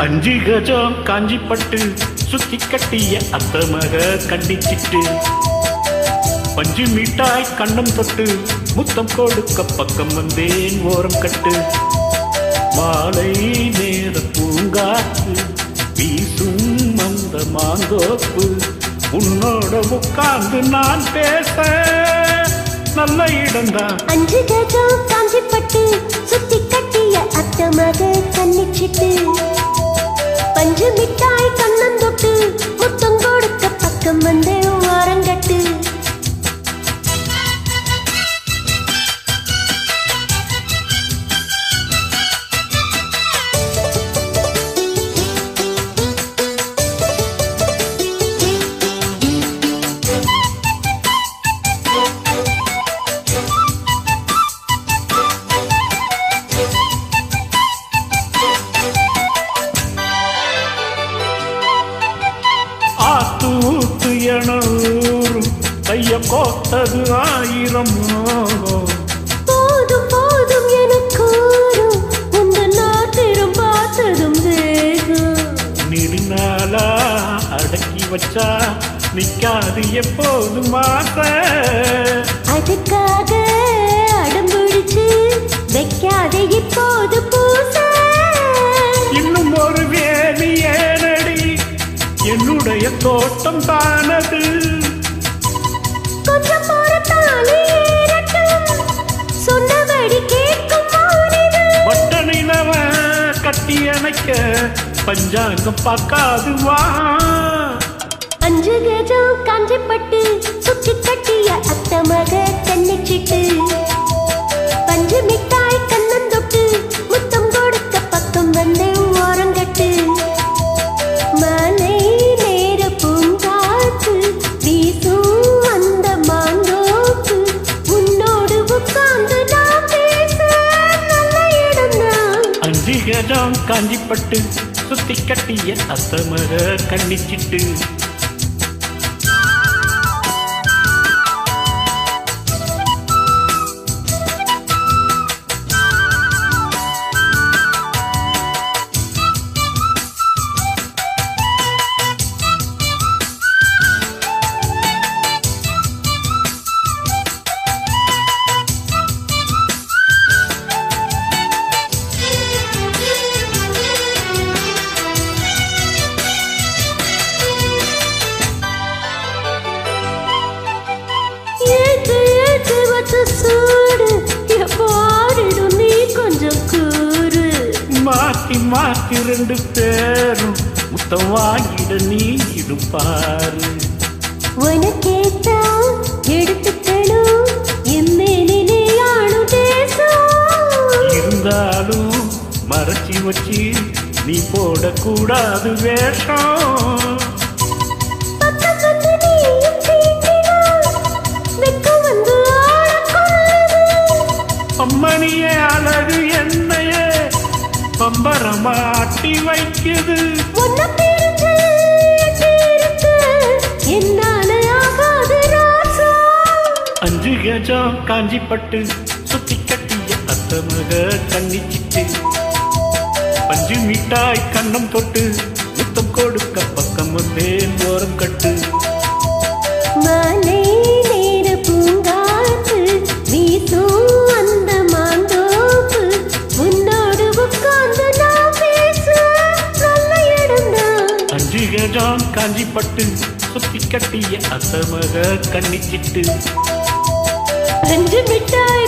அஞ்சு கஜம் காஞ்சிப்பட்டு சுத்தி கட்டிய அத்தமக கண்டிச்சிட்டு பஞ்சு மிட்டாய் கண்ணம் தொட்டு முத்தம் கொடுக்க பக்கம் வந்தேன் ஓரம் கட்டு. மாலை நேர பூங்காற்று வீசும் மந்த மாந்தோப்பு. உன்னோட உட்கார்ந்து நான் பேச நல்ல இடம்தான் அஞ்சு கஜம் காஞ்சிப்பட்டு சுத்தி கட்டிய அத்தமக கண்ணிச்சிட்டு பஞ்சு மிட்டாய் கண்ணந்தொட்டு கைய கோத்தது ஆயிரம் போதும் போதும் எனக்கூறும் உந்த நாட்டிரம் பார்த்ததும் நெடுநாளா அடக்கி வச்சா நிக்காது எப்போதும் ஆசை. அதுக்காக அடம்பிடிச்சு வைக்காதே இப்போது பூச. இன்னும் ஒரு வேலி ஏனடி என்னுடைய தோட்டம் தானது. நினைக்க பஞ்சாங்கம் பார்க்காதுவா? அஞ்சு கஜம் காஞ்சிப்பட்டு சுற்றி கட்டிய அத்தமக கண்ணிச்சிட்டு இடம்தான் காஞ்சிப்பட்டு சுத்தி கட்டிய அத்தமர கண்ணிச்சிட்டு மாத்தி மாத்தி ரெண்டு பேரும் முத்தம் வாங்கிட நீ இருப்பாரு உனக்கேத்தா எடுத்துக்கணும் இருந்தாலும் மறைச்சி வச்சு நீ போடக்கூடாது வேஷம். பக்கம் வந்து பம்பரமாட்டி வைக்குது. அஞ்சு கஜம் காஞ்சிப்பட்டு சுத்தி கட்டிய அத்தமக கண்ணிச்சிட்டு பஞ்சு மிட்டாய் கண்ணம் தொட்டு முத்தம் கொடுக்க பக்கம் வந்தேன் ஓரம் கட்டு. அஞ்சு காஞ்சிப்பட்டு சுத்தி கட்டிய அசமக கண்ணிச்சிட்டு. அஞ்சு மிட்டாய்